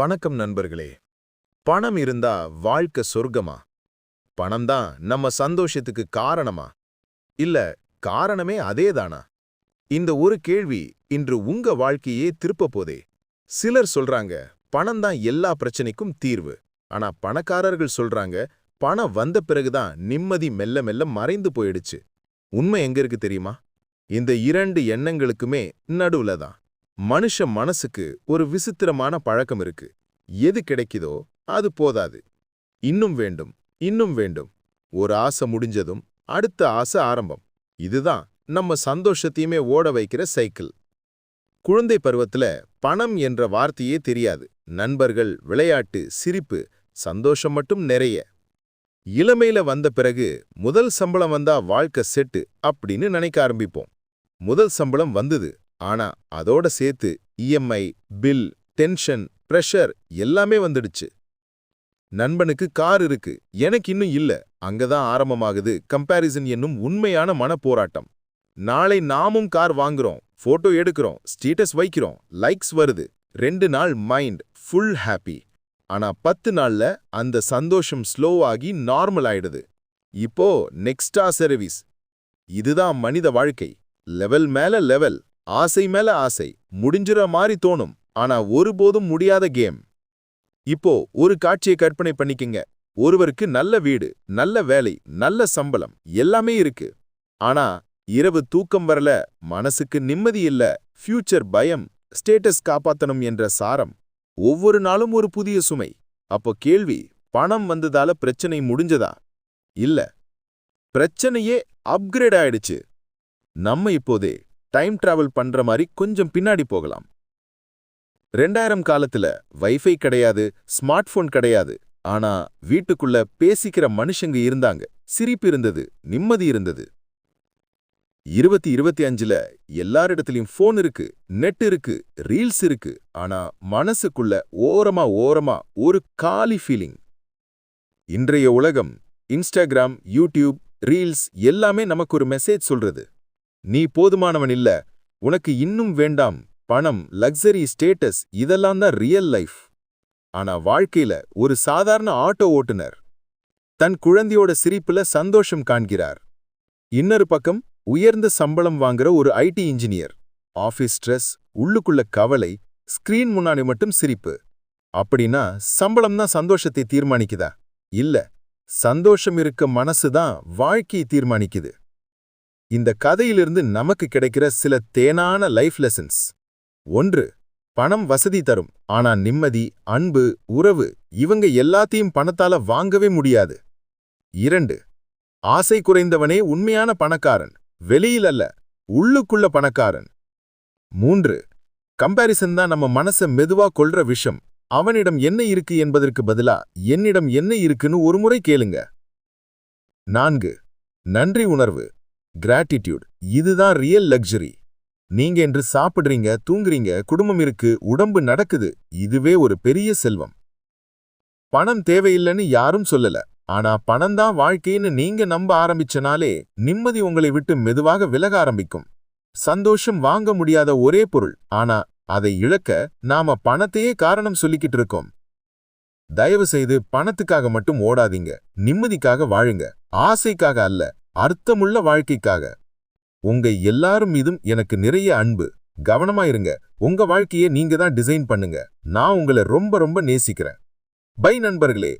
வணக்கம் நண்பர்களே. பணம் இருந்தா வாழ்க்கை சொர்க்கமா? பணம் தான் நம்ம சந்தோஷத்துக்கு காரணமா? இல்ல காரணமே அதேதானா? இந்த ஒரு கேள்வி இன்று உங்க வாழ்க்கையே திருப்ப போதே. சிலர் சொல்றாங்க பணம் தான் எல்லா பிரச்சனைக்கும் தீர்வு. ஆனா பணக்காரர்கள் சொல்றாங்க பணம் வந்த பிறகுதான் நிம்மதி மெல்ல மெல்ல மறைந்து போயிடுச்சு. உண்மை எங்க இருக்கு தெரியுமா? இந்த இரண்டு எண்ணங்களுக்குமே நடுவுல தான் மனுஷ மனசுக்கு ஒரு விசித்திரமான பழக்கம் இருக்கு. எது கிடைக்குதோ அது போதாது. இன்னும் வேண்டும் இன்னும் வேண்டும். ஒரு ஆசை முடிஞ்சதும் அடுத்த ஆசை ஆரம்பம். இதுதான் நம்ம சந்தோஷத்தையுமே ஓட வைக்கிற சைக்கிள். குழந்தை பருவத்துல பணம் என்ற வார்த்தையே தெரியாது. நண்பர்கள் விளையாட்டு சிரிப்பு சந்தோஷம் மட்டும் நிறைய. இளமையில வந்த பிறகு முதல் சம்பளம் வந்தா வாழ்க்கை செட்டு அப்படின்னு நினைக்க ஆரம்பிப்போம். முதல் சம்பளம் வந்தது ஆனா அதோட சேர்த்து இஎம்ஐ பில் டென்ஷன் பிரஷர் எல்லாமே வந்துடுச்சு. நண்பனுக்கு கார் இருக்கு எனக்கு இன்னும் இல்ல. அங்கதான் ஆரம்பமாகுது கம்பாரிசன் என்னும் உண்மையான மனப்போராட்டம். நாளை நாமும் கார் வாங்குறோம் போட்டோ எடுக்கிறோம் ஸ்டேட்டஸ் வைக்கிறோம் லைக்ஸ் வருது. ரெண்டு நாள் மைண்ட் ஃபுல் ஹாப்பி ஆனா பத்து நாள்ல அந்த சந்தோஷம் ஸ்லோ ஆகி நார்மல் ஆயிடுது. இப்போ நெக்ஸ்டா சர்வீஸ் இதுதான் மனித வாழ்க்கை. லெவல் மேல லெவல் ஆசை மேல ஆசை முடிஞ்சுற மாதிரி தோணும் ஆனா ஒருபோதும் முடியாத கேம். இப்போ ஒரு காட்சியை கற்பனை பண்ணிக்கங்க. ஒருவருக்கு நல்ல வீடு நல்ல வேலை நல்ல சம்பளம் எல்லாமே இருக்கு. ஆனா இரவு தூக்கம் வரல மனசுக்கு நிம்மதி இல்ல ஃபியூச்சர் பயம் ஸ்டேட்டஸ் காப்பாத்தணும் என்ற சாரம். ஒவ்வொரு நாளும் ஒரு புதிய சுமை. அப்போ கேள்வி பணம் வந்ததால பிரச்சனை முடிஞ்சதா? இல்ல. பிரச்சனையே அப்கிரேட் ஆயிடுச்சு. நம்ம இப்போதே டைம் டிராவல் பண்ற மாதிரி கொஞ்சம் பின்னாடி போகலாம். ரெண்டாயிரம் காலத்துல வைஃபை கிடையாது ஸ்மார்ட் போன் கிடையாது. ஆனா வீட்டுக்குள்ள பேசிக்கிற மனுஷங்க இருந்தாங்க. சிரிப்பு இருந்தது நிம்மதி இருந்தது. இருபத்தி இருபத்தி அஞ்சுல எல்லாரிடத்துலயும் ஃபோன் இருக்கு நெட் இருக்கு ரீல்ஸ் இருக்கு. ஆனா மனசுக்குள்ள ஓரமா ஓரமா ஒரு காலி ஃபீலிங். இன்றைய உலகம் இன்ஸ்டாகிராம் யூடியூப் ரீல்ஸ் எல்லாமே நமக்கு ஒரு மெசேஜ் சொல்றது. நீ போதுமானவன் இல்ல. உனக்கு இன்னும் வேண்டாம். பணம் லக்ஸரி ஸ்டேட்டஸ் இதெல்லாம் தான் ரியல் லைஃப் ஆனா வாழ்க்கையில ஒரு சாதாரண ஆட்டோ ஓட்டுனர் தன் குழந்தையோட சிரிப்புல சந்தோஷம் காண்கிறார். இன்னொரு பக்கம் உயர்ந்த சம்பளம் வாங்குற ஒரு ஐடி இன்ஜினியர் ஆஃபீஸ் ஸ்ட்ரெஸ் உள்ளுக்குள்ள கவலை ஸ்கிரீன் முன்னாடி மட்டும் சிரிப்பு. அப்படின்னா சம்பளம் தான் சந்தோஷத்தை தீர்மானிக்குதா? இல்ல சந்தோஷம் இருக்க மனசு தான் வாழ்க்கையை தீர்மானிக்குது. இந்த கதையிலிருந்து நமக்கு கிடைக்கிற சில தேனான லைஃப் லெசன்ஸ். ஒன்று பணம் வசதி தரும். ஆனா நிம்மதி அன்பு உறவு இவங்க எல்லாத்தையும் பணத்தால வாங்கவே முடியாது. இரண்டு ஆசை குறைந்தவனே உண்மையான பணக்காரன். வெளியில் அல்ல உள்ளுக்குள்ள பணக்காரன். மூன்று கம்பாரிசன் தான் நம்ம மனச மெதுவா கொள்ற விஷம். அவனிடம் என்ன இருக்கு என்பதற்கு பதிலா என்னிடம் என்ன இருக்குன்னு ஒரு முறை கேளுங்க. நான்கு நன்றி உணர்வு. கிராட்டிடியூட் இதுதான் ரியல் லக்ஸரி நீங்க என்று சாப்பிடுறீங்க தூங்குறீங்க குடும்பம் இருக்கு உடம்பு நடக்குது இதுவே ஒரு பெரிய செல்வம். பணம் தேவையில்லைன்னு யாரும் சொல்லல. ஆனா பணம் தான் வாழ்க்கைன்னு நீங்க நம்ப ஆரம்பிச்சனாலே நிம்மதி உங்களை விட்டு மெதுவாக விலக ஆரம்பிக்கும். சந்தோஷம் வாங்க முடியாத ஒரே பொருள். ஆனா அதை இழக்க நாம பணத்தையே காரணம் சொல்லிக்கிட்டு இருக்கோம். தயவு செய்து பணத்துக்காக மட்டும் ஓடாதீங்க. நிம்மதிக்காக வாழுங்க. ஆசைக்காக அல்ல. அர்த்தமுள்ள வாழ்க்கைக்காக. உங்க எல்லாரும் மீதும் எனக்கு நிறைய அன்பு. கவனமா இருங்க. உங்க வாழ்க்கையை நீங்க தான் டிசைன் பண்ணுங்க. நான் உங்களை ரொம்ப ரொம்ப நேசிக்கிறேன். பை நண்பர்களே.